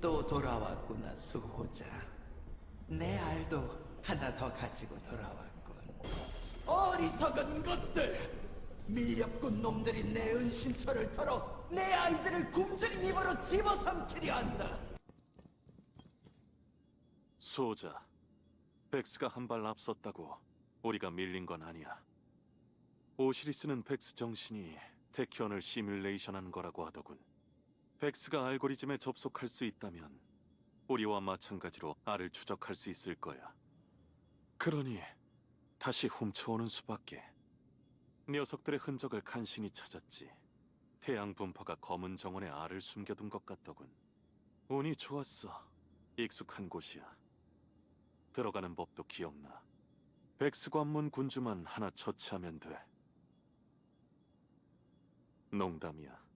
또 돌아왔구나, 수호자. 내 알도 하나 더 가지고 돌아왔군. 어리석은 것들! 밀렵꾼 놈들이 내 은신처를 털어 내 아이들을 굶주린 입으로 집어삼키려 한다. 수호자, 백스가 한 발 앞섰다고 우리가 밀린 건 아니야. 오시리스는 백스 정신이 테키온을 시뮬레이션한 거라고 하더군. 백스가 알고리즘에 접속할 수 있다면 우리와 마찬가지로 알을 추적할 수 있을 거야. 그러니 다시 훔쳐오는 수밖에. 녀석들의 흔적을 간신히 찾았지. 태양 분파가 검은 정원에 알을 숨겨둔 것 같더군. 운이 좋았어. 익숙한 곳이야. 들어가는 법도 기억나. 백스 관문 군주만 하나 처치하면 돼. 농담이야.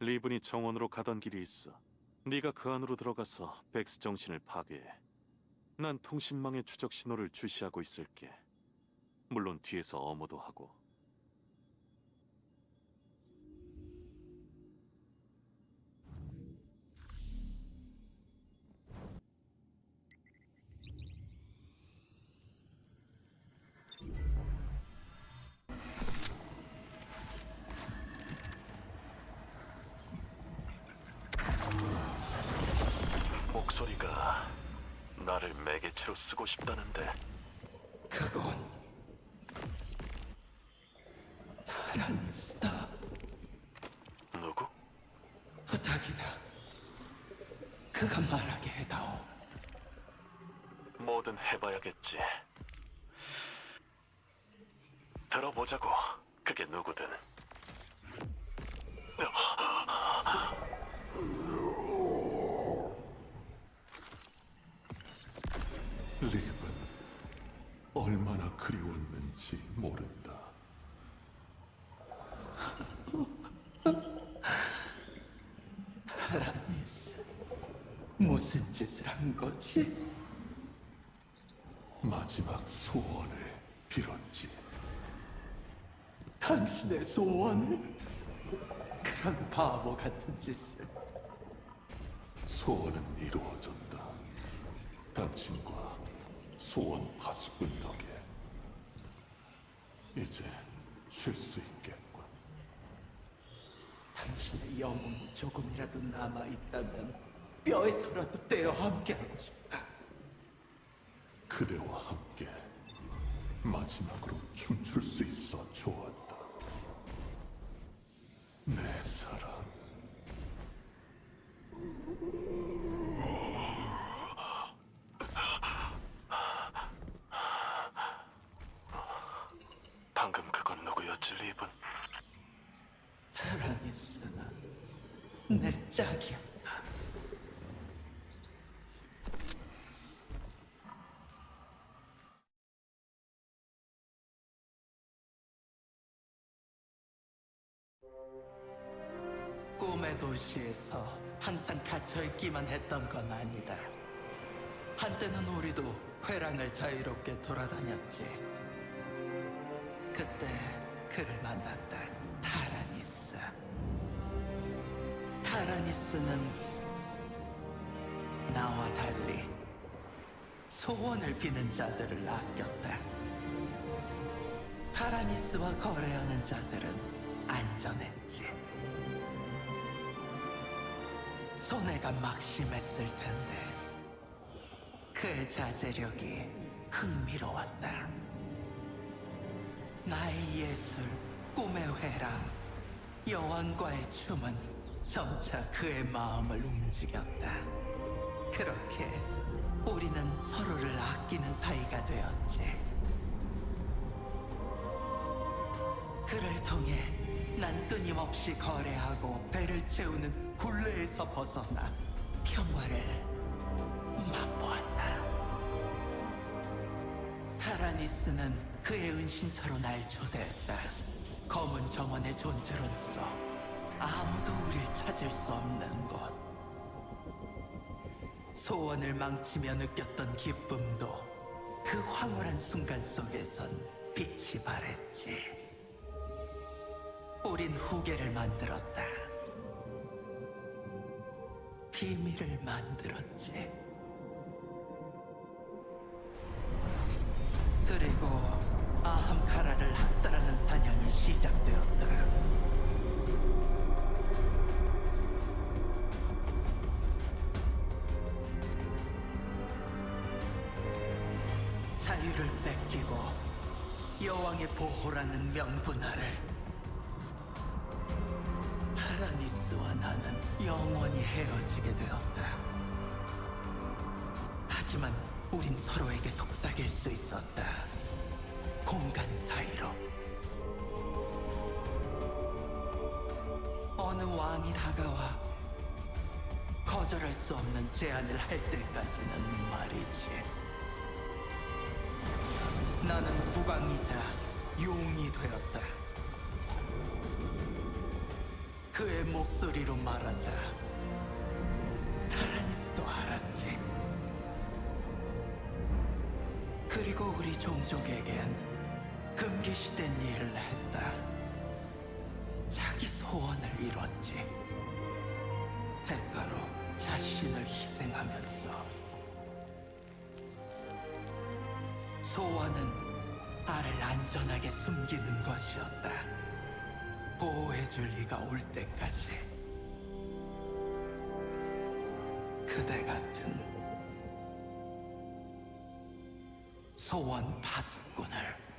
리븐이 정원으로 가던 길이 있어. 네가 그 안으로 들어가서 백스 정신을 파괴해. 난 통신망의 추적 신호를 주시하고 있을게. 물론 뒤에서 어모도 하고. 나를 매개체로 쓰고 싶다는데 그건 타라니스다. 누구? 부탁이다. 그가 말하게 해다오. 뭐든 해봐야겠지. 들어보자고. 그게 누구든. 립은 얼마나 그리웠는지 모른다. 타라니스, 무슨 짓을 한 거지? 마지막 소원을 빌었지. 당신의 소원을? 그런 바보 같은 짓을. 소원은 이루어졌다. 당신과 소원 파수꾼 덕에 이제 쉴 수 있겠군. 당신의 영혼이 조금이라도 남아있다면 뼈에서라도 떼어 함께하고 싶다. 그대와 함께 마지막으로 춤출 수 있어 좋았다. 내 사랑. 방금 그건 누구였지, 리븐? 타라니스는 내 짝이었 도시에서 항상 갇혀 있기만 했던 건 아니다. 한때는 우리도 회랑을 자유롭게 돌아다녔지. 그때 그를 만났다. 타라니스. 타라니스는 나와 달리 소원을 비는 자들을 아꼈다. 타라니스와 거래하는 자들은 안전했지. 손해가 막심했을 텐데 그의 자제력이 흥미로웠다. 나의 예술, 꿈의 회랑, 여왕과의 춤은 점차 그의 마음을 움직였다. 그렇게 우리는 서로를 아끼는 사이가 되었지. 그를 통해 난 끊임없이 거래하고 배를 채우는 굴레에서 벗어나 평화를 맛보았다. 타라니스는 그의 은신처로 날 초대했다. 검은 정원의 존재로서 아무도 우릴 찾을 수 없는 곳. 소원을 망치며 느꼈던 기쁨도 그 황홀한 순간 속에선 빛이 발했지. 우린 후계를 만들었다. 비밀을 만들었지. 그리고 아함카라를 학살하는 사냥이 시작되었다. 자유를 뺏기고 여왕의 보호라는 명분 아래 타라니스와 나는 영원히 헤어지게 되었다. 하지만 우린 서로에게 속삭일 수 있었다. 공간 사이로. 어느 왕이 다가와 거절할 수 없는 제안을 할 때까지는 말이지. 나는 국왕이자 용이 되었다. 그의 목소리로 말하자. 타라니스도 알았지. 그리고 우리 종족에겐 금기시된 일을 했다. 자기 소원을 이뤘지. 대가로 자신을 희생하면서. 소원은 알을 안전하게 숨기는 것이었다. 보호해줄 리가 올 때까지. 그대 같은 소원 파수꾼을.